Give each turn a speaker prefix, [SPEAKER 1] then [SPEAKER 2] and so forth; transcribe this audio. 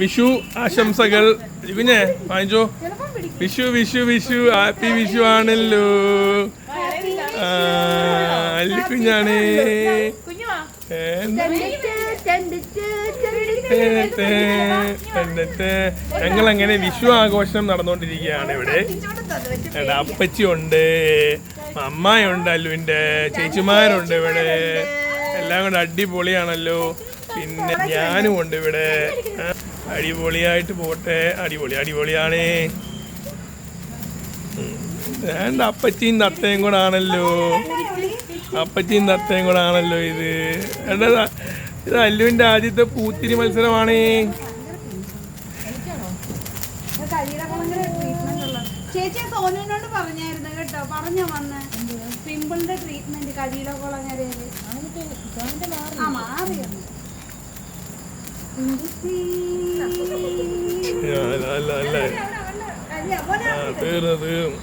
[SPEAKER 1] വിഷു ആശംസകൾ. കുഞ്ഞെ വാങ്ങിച്ചോ. വിഷു വിഷു വിഷു. ഹാപ്പി വിഷു ആണല്ലോ. അല്ലിക്കുഞ്ഞാണ്? ഞങ്ങൾ അങ്ങനെ വിഷു ആഘോഷം നടന്നുകൊണ്ടിരിക്കുകയാണ് ഇവിടെ. അപ്പച്ചിയുണ്ട്. അപ്പച്ചി ഉണ്ട് അമ്മായുണ്ട് അല്ലുവിന്റെ ചേച്ചിമാരുണ്ട് ഇവിടെ. എല്ലാം കൂടെ അടിപൊളിയാണല്ലോ. പിന്നെ ഞാനും ഉണ്ട് ഇവിടെ. അടിപൊളിയായിട്ട് പോട്ടെ. അടിപൊളി അടിപൊളിയാണ്. വേണ്ട അപ്പച്ചിയും തത്തയും കൂടെ ആണല്ലോ? അപ്പച്ചിയും തത്തയും കൂടെ ആണല്ലോ ഇത്. എന്താ ഇത് അല്ലുവിന്റെ ആദ്യത്തെ പൂത്തിരി മത്സരമാണ്.
[SPEAKER 2] ചേച്ചി സോനുവിനോട് പറഞ്ഞായിരുന്നു കേട്ടോ. പറഞ്ഞു വന്ന്. പിമ്പിളിന്റെ ട്രീറ്റ്മെന്റ് കരിയില കുളങ്ങരയിൽ ആ മാറിയാണ്
[SPEAKER 1] അല്ല അല്ല അല്ല തീർന്നു തീർന്നു